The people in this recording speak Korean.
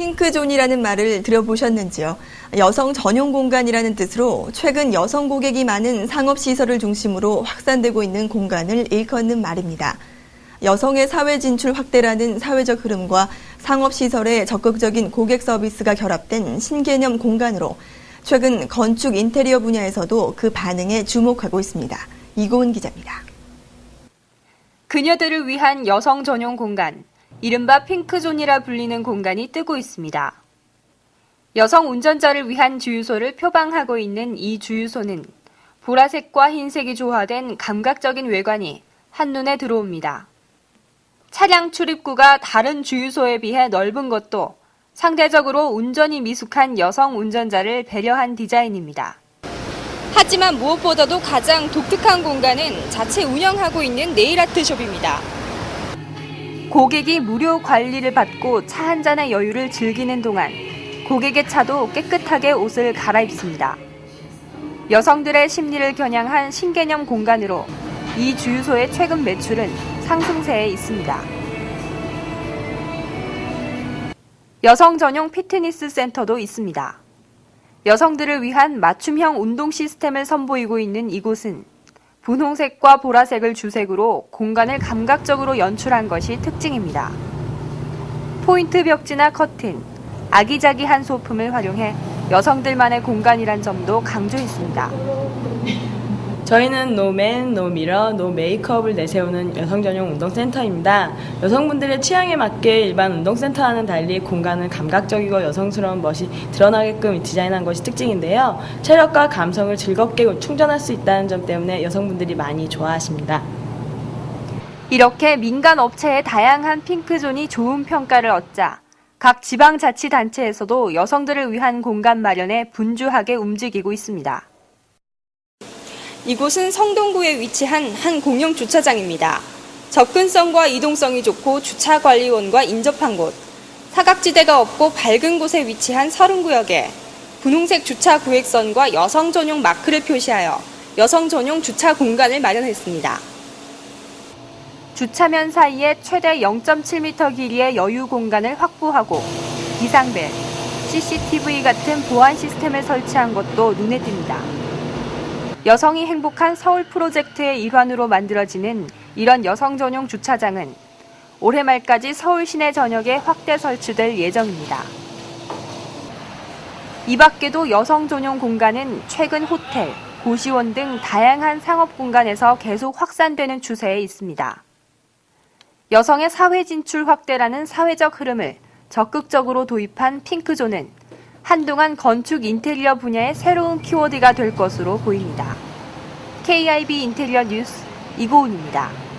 핑크존이라는 말을 들어보셨는지요? 여성 전용 공간이라는 뜻으로 최근 여성 고객이 많은 상업시설을 중심으로 확산되고 있는 공간을 일컫는 말입니다. 여성의 사회 진출 확대라는 사회적 흐름과 상업시설의 적극적인 고객 서비스가 결합된 신개념 공간으로 최근 건축 인테리어 분야에서도 그 반응에 주목하고 있습니다. 이고은 기자입니다. 그녀들을 위한 여성 전용 공간, 이른바 핑크존이라 불리는 공간이 뜨고 있습니다. 여성 운전자를 위한 주유소를 표방하고 있는 이 주유소는 보라색과 흰색이 조화된 감각적인 외관이 한눈에 들어옵니다. 차량 출입구가 다른 주유소에 비해 넓은 것도 상대적으로 운전이 미숙한 여성 운전자를 배려한 디자인입니다. 하지만 무엇보다도 가장 독특한 공간은 자체 운영하고 있는 네일아트 숍입니다. 고객이 무료 관리를 받고 차 한 잔의 여유를 즐기는 동안 고객의 차도 깨끗하게 옷을 갈아입습니다. 여성들의 심리를 겨냥한 신개념 공간으로 이 주유소의 최근 매출은 상승세에 있습니다. 여성 전용 피트니스 센터도 있습니다. 여성들을 위한 맞춤형 운동 시스템을 선보이고 있는 이곳은 분홍색과 보라색을 주색으로 공간을 감각적으로 연출한 것이 특징입니다. 포인트 벽지나 커튼, 아기자기한 소품을 활용해 여성들만의 공간이란 점도 강조했습니다. 저희는 노맨, 노미러, 노메이크업을 내세우는 여성 전용 운동센터입니다. 여성분들의 취향에 맞게 일반 운동센터와는 달리 공간을 감각적이고 여성스러운 멋이 드러나게끔 디자인한 것이 특징인데요. 체력과 감성을 즐겁게 충전할 수 있다는 점 때문에 여성분들이 많이 좋아하십니다. 이렇게 민간 업체의 다양한 핑크존이 좋은 평가를 얻자 각 지방자치단체에서도 여성들을 위한 공간 마련에 분주하게 움직이고 있습니다. 이곳은 성동구에 위치한 한 공영 주차장입니다. 접근성과 이동성이 좋고 주차관리원과 인접한 곳, 사각지대가 없고 밝은 곳에 위치한 서른구역에 분홍색 주차 구획선과 여성 전용 마크를 표시하여 여성 전용 주차 공간을 마련했습니다. 주차면 사이에 최대 0.7m 길이의 여유 공간을 확보하고 비상벨, CCTV 같은 보안 시스템을 설치한 것도 눈에 띕니다. 여성이 행복한 서울 프로젝트의 일환으로 만들어지는 이런 여성 전용 주차장은 올해 말까지 서울 시내 전역에 확대 설치될 예정입니다. 이 밖에도 여성 전용 공간은 최근 호텔, 고시원 등 다양한 상업 공간에서 계속 확산되는 추세에 있습니다. 여성의 사회 진출 확대라는 사회적 흐름을 적극적으로 도입한 핑크존은 한동안 건축 인테리어 분야의 새로운 키워드가 될 것으로 보입니다. KIB 인테리어 뉴스 이고은입니다.